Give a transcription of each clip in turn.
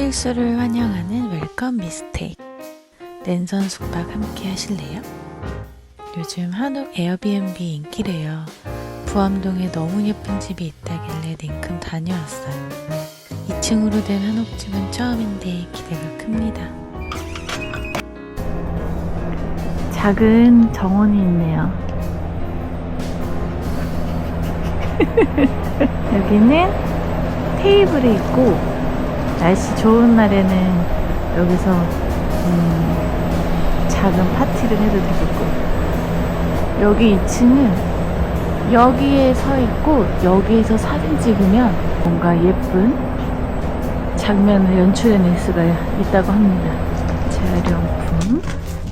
실수를 환영하는 웰컴 미스테이크 랜선 숙박 함께 하실래요? 요즘 한옥 에어비앤비 인기래요. 부암동에 너무 예쁜 집이 있다길래 냉큼 다녀왔어요. 2층으로 된 한옥집은 처음인데 기대가 큽니다. 작은 정원이 있네요. 여기는 테이블이 있고 날씨 좋은 날에는 여기서 음, 작은 파티를 해도 되겠고 여기 2층은 여기에 서 있고 여기에서 사진 찍으면 뭔가 예쁜 장면을 연출해낼 수가 있다고 합니다. 재활용품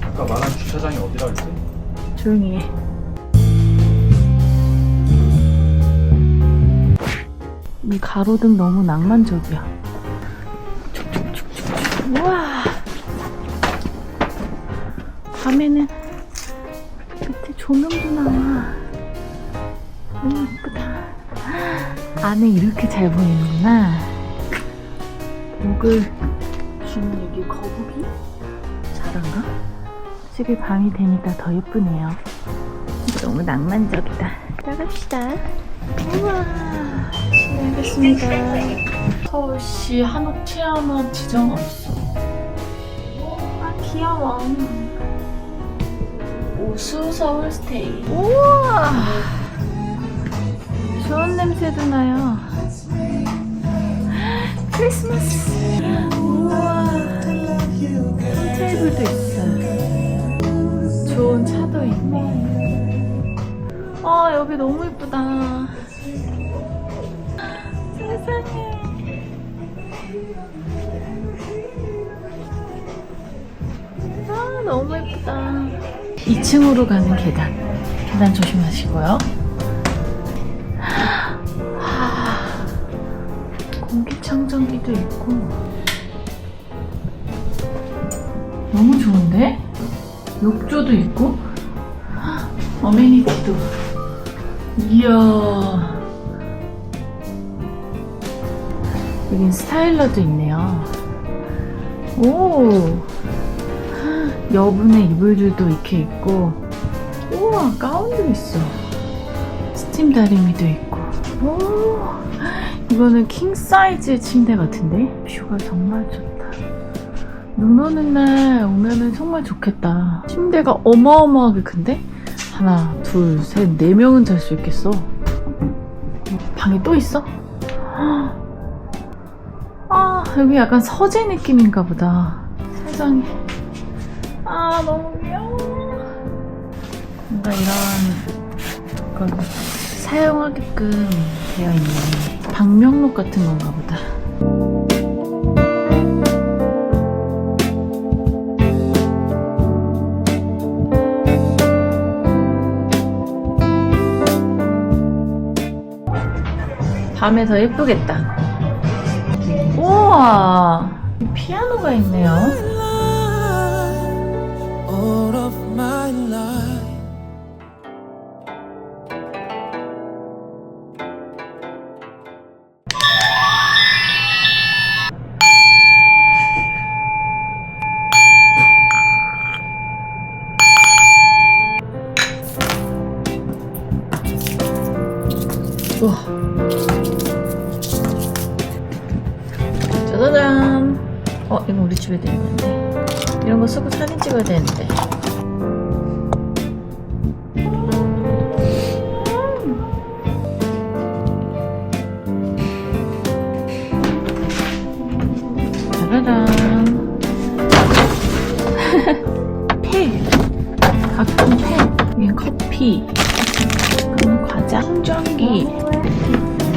아까 말한 주차장이 어디라 그랬지? 조용히 해. 이 가로등 너무 낭만적이야. 우와. 밤에는 밑에 조명도 나와. 너무 예쁘다. 안에 이렇게 잘 보이는구나. 목을 주는 여기 거북이? 자란가? 확실히 밤이 되니까 더 예쁘네요. 너무 낭만적이다. 나갑시다. 우와, 실례하겠습니다. 서울시 한옥 체험원 지정 없어. 아, 귀여워. 오수 서울 스테이. 우와! 좋은 냄새도 나요. 크리스마스. 우와. 테이블도 있어요. 좋은 차도 있네. 아, 여기 너무 예쁘다. 세상에. 너무 예쁘다. 2층으로 가는 계단. 계단 조심하시고요. 아, 공기청정기도 있고. 너무 좋은데? 욕조도 있고 어메니티도 이야 여긴 스타일러도 있네요 오 여분의 이불들도 이렇게 있고 우와 가운도 있어 스팀 다리미도 있고 오 이거는 킹 사이즈 침대 같은데 뷰가 정말 좋다 눈 오는 날 오면은 정말 좋겠다. 침대가 어마어마하게 큰데? 하나, 둘, 셋, 네 명은 잘 수 있겠어. 방에 또 있어? 아, 여기 약간 서재 느낌인가 보다. 세상에. 아, 너무 귀여워. 뭔가 이런 걸 사용하게끔 되어 있네. 방명록 같은 건가 보다. 밤에 더 예쁘겠다. 우와, 피아노가 있네요. 어, 이거 우리 집에 돼 있는데. 이런 거 쓰고 사진 찍어야 되는데. 짜라란. 팩. 각종 팩. 위에 커피. 과자. 충전기.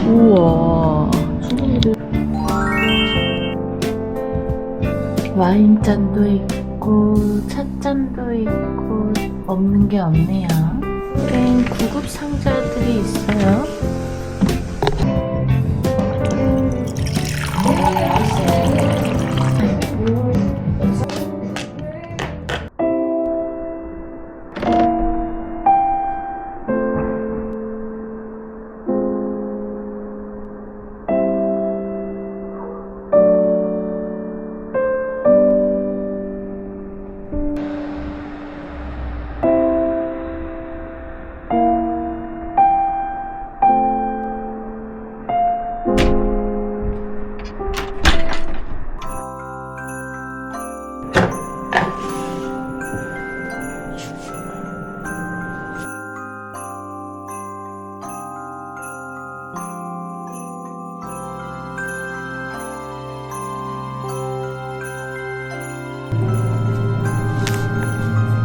우와. 와인잔도 있고, 찻잔도 있고, 없는 게 없네요. 땡 구급 상자들이 있어요.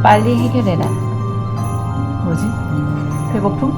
빨리 해결해라. 뭐지? 배고픔?